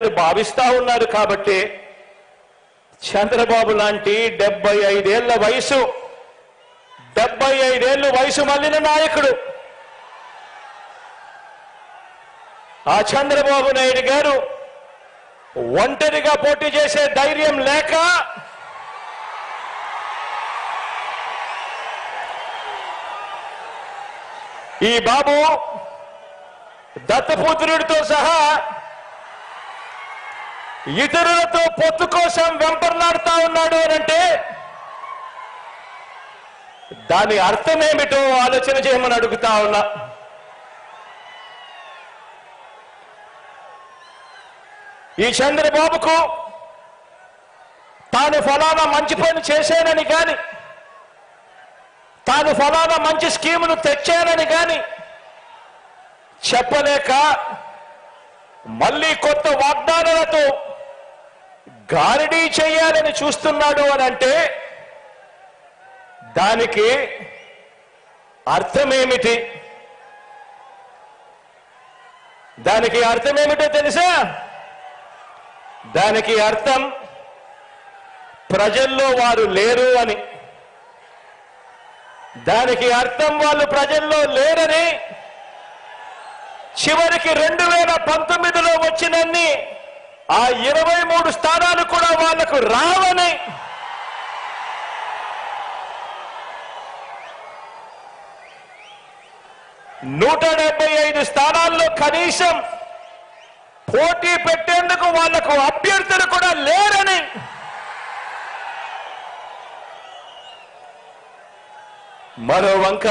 భావిస్తా ఉన్నారు కాబట్టి చంద్రబాబు లాంటి డెబ్బై ఐదేళ్ళ వయసు డెబ్బై ఐదేళ్ళు వయసు మళ్ళిన నాయకుడు. ఆ చంద్రబాబు నాయుడు గారు ఒంటరిగా పోటీ చేసే ధైర్యం లేక ఈ బాబు దత్తపుత్రుడితో సహా ఇతరులతో పొత్తు కోసం వెంపర్లాడుతా ఉన్నాడు అని అంటే దాని అర్థం ఏమిటో ఆలోచన చేయమని అడుగుతా ఉన్నా. ఈ చంద్రబాబుకు తాను ఫలానా మంచి పని చేశానని కాని తాను ఫలానా మంచి స్కీమును తెచ్చానని కాని చెప్పలేక మళ్ళీ కొత్త వాగ్దానాలతో గారడీ చేయాలని చూస్తున్నాడు అని అంటే దానికి అర్థమేమిటి? దానికి అర్థమేమిటో తెలుసా? దానికి అర్థం ప్రజల్లో వారు లేరు అని. దానికి అర్థం వాళ్ళు ప్రజల్లో లేరని చివరికి రెండు వేల పంతొమ్మిదిలో వచ్చినన్ని ఆ ఇరవై మూడు స్థానాలు కూడా వాళ్ళకు రావని నూట డెబ్బై ఐదు స్థానాల్లో కనీసం పోటీ పెట్టేందుకు వాళ్ళకు అభ్యర్థులు కూడా లేరని మరో వంక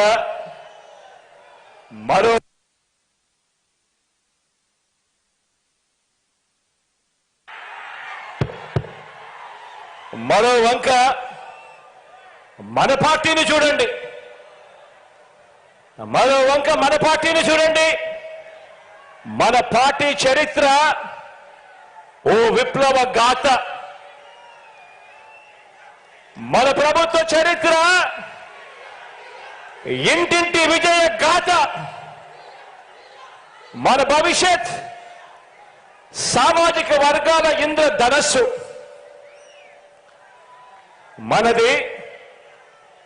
మరో మరో వంక మన పార్టీని చూడండి. మరో వంక మన పార్టీని చూడండి. మన పార్టీ చరిత్ర ఓ విప్లవ గాథ. మన ప్రభుత్వ చరిత్ర ఇంటింటి విజయ గాథ. మన భవిష్యత్ సామాజిక వర్గాల ఇంద్ర ధనస్సు మనది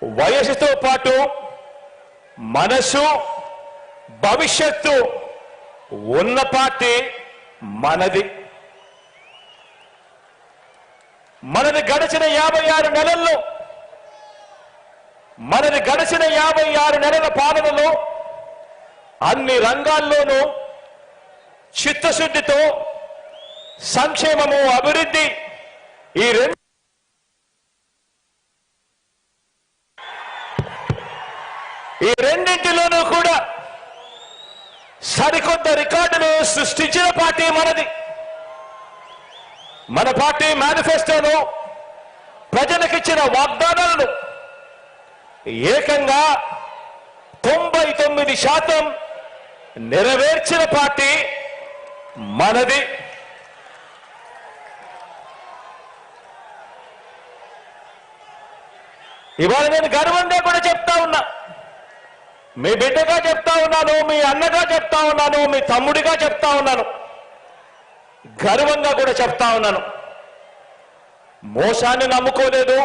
వయసుతో పాటు మనసు భవిష్యత్తు ఉన్న పార్టీ మనది. మనది గడిచిన యాభై ఆరు నెలల్లో మనది గడిచిన యాభై ఆరు నెలల పాలనలో అన్ని రంగాల్లోనూ చిత్తశుద్ధితో సంక్షేమము అభివృద్ధి ఈ రెండు ఈ రెండింటిలోనూ కూడా సరికొత్త రికార్డును సృష్టించిన పార్టీ మనది. మన పార్టీ మేనిఫెస్టోలో ప్రజలకిచ్చిన వాగ్దానాలను ఏకంగా తొంభై తొమ్మిది శాతం నెరవేర్చిన పార్టీ మనది. ఇవాళ నేను గర్వంగా కూడా చెప్తా ఉన్నా మీ బిడ్డగా చెప్తా ఉన్నాను మీ అన్నగా చెప్తా ఉన్నాను మీ తమ్ముడిగా చెప్తా ఉన్నాను. గర్వంగా కూడా చెప్తా ఉన్నాను. మోసాన్ని నమ్ముకోలేదు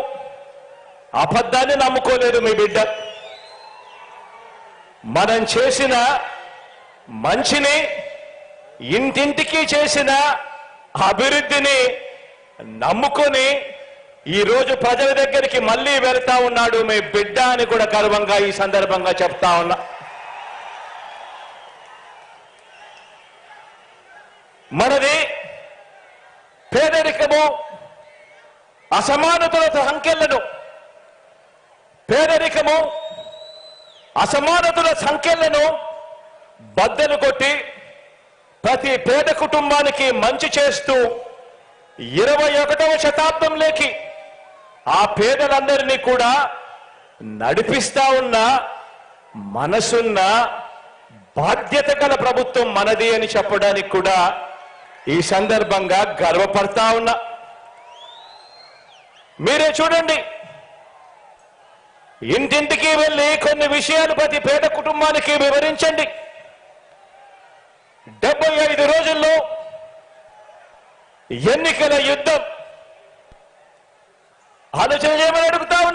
అబద్ధాన్ని నమ్ముకోలేదు మీ బిడ్డ. మనం చేసిన మంచిని ఇంటింటికి చేసిన అభివృద్ధిని నమ్ముకొని ఈ రోజు ప్రజల దగ్గరికి మళ్ళీ వెళ్తా ఉన్నాడు మీ బిడ్డ అని కూడా గర్వంగా ఈ సందర్భంగా చెప్తా ఉన్నా. మనది పేదరికము అసమానతల సంఖ్యలను పేదరికము అసమానతల సంఖ్యలను బద్దలు కొట్టి ప్రతి పేద కుటుంబానికి మంచి చేస్తూ ఇరవై ఒకటవ శతాబ్దంలోకి ఆ పేదలందరినీ కూడా నడిపిస్తా ఉన్న మనసున్న బాధ్యత గల ప్రభుత్వం మనది అని చెప్పడానికి కూడా ఈ సందర్భంగా గర్వపడతా ఉన్నా. మీరే చూడండి. ఇంటింటికి వెళ్ళి కొన్ని విషయాలు ప్రతి పేద కుటుంబానికి వివరించండి. డెబ్బై ఐదు రోజుల్లో ఎన్నికల యుద్ధం ఆలోచన చేయమని అడుగుతా